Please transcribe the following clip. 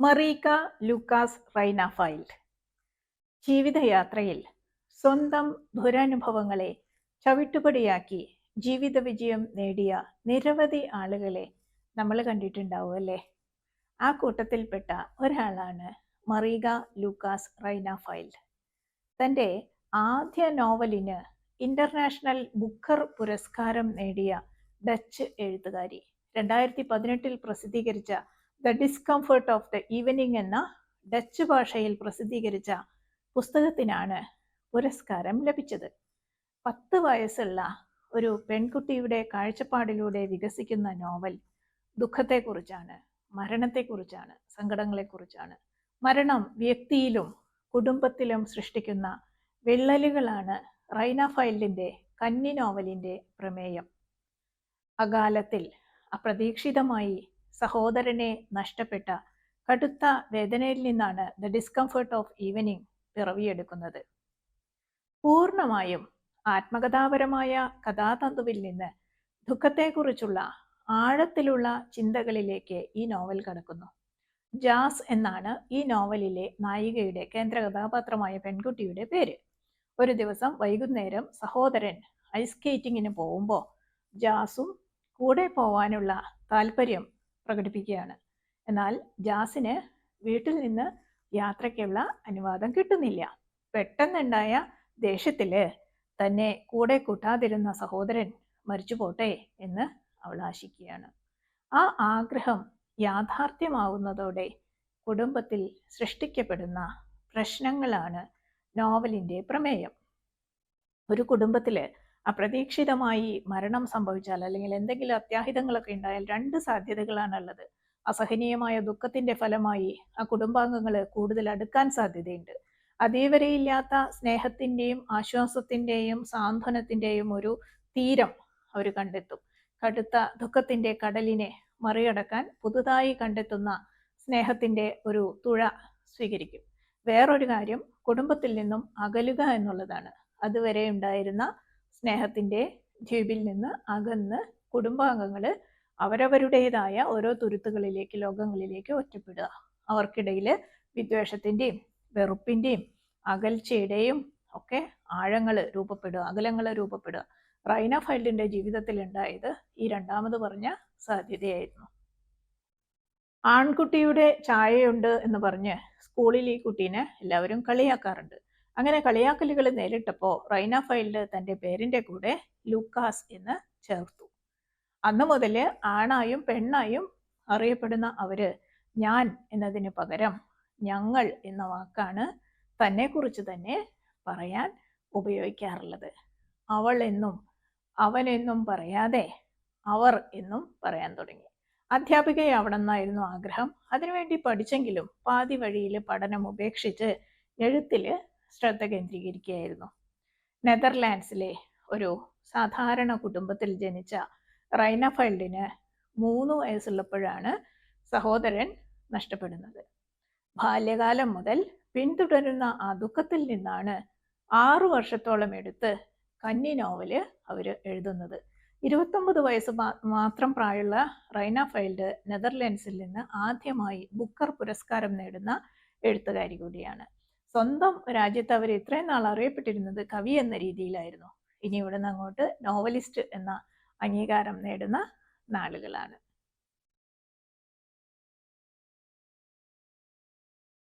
മറീക്ക Lucas റൈനാഫൈൽഡ് ജീവിതയാത്രയിൽ സ്വന്തം ദുരനുഭവങ്ങളെ ചവിട്ടുപടിയാക്കി ജീവിത വിജയം നേടിയ നിരവധി ആളുകളെ നമ്മൾ കണ്ടിട്ടുണ്ടാവും അല്ലേ? ആ കൂട്ടത്തിൽപ്പെട്ട ഒരാളാണ് മറീക ലൂക്കാസ് റൈനാഫൈൽഡ് തന്റെ ആദ്യ നോവലിന് ഇന്റർനാഷണൽ ബുക്കർ പുരസ്കാരം നേടിയ ഡച്ച് എഴുത്തുകാരി. രണ്ടായിരത്തി പതിനെട്ടിൽ പ്രസിദ്ധീകരിച്ച the discomfort of the evening എന്ന ഡച്ച് ഭാഷയിൽ പ്രസിദ്ധീകരിച്ച പുസ്തകത്തിനാണ് പുരസ്കാരം ലഭിച്ചത്. പത്ത് വയസ്സുള്ള ഒരു പെൺകുട്ടിയുടെ കാഴ്ചപ്പാടിലൂടെ വികസിക്കുന്ന നോവൽ ദുഃഖത്തെക്കുറിച്ചാണ് മരണത്തെക്കുറിച്ചാണ് സങ്കടങ്ങളെക്കുറിച്ചാണ്. മരണം വ്യക്തിയിലും കുടുംബത്തിലും സൃഷ്ടിക്കുന്ന വിള്ളലുകളാണ് റൈന ഫൈലിന്റെ കന്നി നോവലിന്റെ പ്രമേയം. അകാലത്തിൽ അപ്രതീക്ഷിതമായി സഹോദരനെ നഷ്ടപ്പെട്ട കടുത്ത വേദനയിൽ നിന്നാണ് ദ ഡിസ്കംഫർട്ട് ഓഫ് ഈവനിങ് പിറവിയെടുക്കുന്നത്. പൂർണമായും ആത്മകഥാപരമായ കഥാതന്തുവിൽ നിന്ന് ദുഃഖത്തെക്കുറിച്ചുള്ള ആഴത്തിലുള്ള ചിന്തകളിലേക്ക് ഈ നോവൽ കടക്കുന്നു. ജാസ് എന്നാണ് ഈ നോവലിലെ നായികയുടെ കേന്ദ്ര കഥാപാത്രമായ പെൺകുട്ടിയുടെ പേര്. ഒരു ദിവസം വൈകുന്നേരം സഹോദരൻ ഐസ് സ്കേറ്റിങ്ങിന് പോകുമ്പോൾ ജാസും കൂടെ പോവാനുള്ള താല്പര്യം പ്രകടിപ്പിക്കുകയാണ്. എന്നാൽ ജാസിന് വീട്ടിൽ നിന്ന് യാത്രയ്ക്കുള്ള അനുവാദം കിട്ടുന്നില്ല. പെട്ടെന്നുണ്ടായ ദേഷ്യത്തിൽ തന്നെ കൂടെ കൂട്ടാതിരുന്ന സഹോദരൻ മരിച്ചു പോട്ടെ എന്ന് അവൾ ആശിക്കുകയാണ്. ആ ആഗ്രഹം യാഥാർത്ഥ്യമാവുന്നതോടെ കുടുംബത്തിൽ സൃഷ്ടിക്കപ്പെടുന്ന പ്രശ്നങ്ങളാണ് നോവലിന്റെ പ്രമേയം. ഒരു കുടുംബത്തിൽ അപ്രതീക്ഷിതമായി മരണം സംഭവിച്ചാൽ അല്ലെങ്കിൽ എന്തെങ്കിലും അത്യാഹിതങ്ങളൊക്കെ ഉണ്ടായാൽ രണ്ട് സാധ്യതകളാണുള്ളത്. അസഹനീയമായ ദുഃഖത്തിന്റെ ഫലമായി ആ കുടുംബാംഗങ്ങൾ കൂടുതൽ അടുക്കാൻ സാധ്യതയുണ്ട്. അതേവരെയില്ലാത്ത സ്നേഹത്തിന്റെയും ആശ്വാസത്തിന്റെയും സാന്ത്വനത്തിന്റെയും ഒരു തീരം അവർ കണ്ടെത്തും. കടുത്ത ദുഃഖത്തിന്റെ കടലിനെ മറികടക്കാൻ പുതുതായി കണ്ടെത്തുന്ന സ്നേഹത്തിന്റെ ഒരു തുഴ സ്വീകരിക്കും. വേറൊരു കാര്യം കുടുംബത്തിൽ നിന്നും അകലുക എന്നുള്ളതാണ്. അതുവരെ ഉണ്ടായിരുന്ന സ്നേഹത്തിന്റെ ദ്വീപിൽ നിന്ന് അകന്ന് കുടുംബാംഗങ്ങൾ അവരവരുടേതായ ഓരോ തുരുത്തുകളിലേക്ക് ലോകങ്ങളിലേക്ക് ഒറ്റപ്പെടുക. അവർക്കിടയിൽ വിദ്വേഷത്തിന്റെയും വെറുപ്പിന്റെയും അകൽച്ചയുടെയും ഒക്കെ ആഴങ്ങൾ രൂപപ്പെടുക അകലങ്ങൾ രൂപപ്പെടുക. റൈന ഫൈൽഡിന്റെ ജീവിതത്തിൽ ഉണ്ടായത് ഈ രണ്ടാമത് പറഞ്ഞ സാധ്യതയായിരുന്നു. ആൺകുട്ടിയുടെ ചായയുണ്ട് എന്ന് പറഞ്ഞ് സ്കൂളിൽ ഈ കുട്ടീനെ എല്ലാവരും കളിയാക്കാറുണ്ട്. അങ്ങനെ കളിയാക്കലുകൾ നേരിട്ടപ്പോൾ റൈന ഫൈൽഡ് തന്റെ പേരിന്റെ കൂടെ ലൂക്കാസ് എന്ന് ചേർത്തു. അന്നു മുതൽ ആണായും പെണ്ണായും അറിയപ്പെടുന്ന അവർ ഞാൻ എന്നതിന് പകരം ഞങ്ങൾ എന്ന വാക്കാണ് തന്നെക്കുറിച്ച് തന്നെ പറയാൻ ഉപയോഗിക്കാറുള്ളത്. അവൾ എന്നും അവനെന്നും പറയാതെ അവർ എന്നും പറയാൻ തുടങ്ങി. അധ്യാപികയാവണമെന്നായിരുന്നു ആഗ്രഹം. അതിനുവേണ്ടി പഠിച്ചെങ്കിലും പാതി വഴിയിൽ പഠനം ഉപേക്ഷിച്ച് എഴുത്തിൽ ശ്രദ്ധ കേന്ദ്രീകരിക്കുകയായിരുന്നു. നെതർലാൻഡ്സിലെ ഒരു സാധാരണ കുടുംബത്തിൽ ജനിച്ച റൈനഫൈൽഡിന് മൂന്ന് വയസ്സുള്ളപ്പോഴാണ് സഹോദരൻ നഷ്ടപ്പെടുന്നത്. ബാല്യകാലം മുതൽ പിന്തുടരുന്ന ആ ദുഃഖത്തിൽ നിന്നാണ് ആറു വർഷത്തോളം എടുത്ത് കന്നി നോവൽ അവർ എഴുതുന്നത്. ഇരുപത്തൊമ്പത് വയസ്സ് മാത്രം പ്രായമുള്ള റൈന ഫൈൽഡ് നെതർലാൻഡ്സിൽ നിന്ന് ആദ്യമായി ബുക്കർ പുരസ്കാരം നേടുന്ന എഴുത്തുകാരി കൂടിയാണ്. സ്വന്തം രാജ്യത്ത് അവർ ഇത്രയും നാൾ അറിയപ്പെട്ടിരുന്നത് കവി എന്ന രീതിയിലായിരുന്നു. ഇനി ഇവിടുന്ന് അങ്ങോട്ട് നോവലിസ്റ്റ് എന്ന അംഗീകാരം നേടുന്ന നാളുകളാണ്.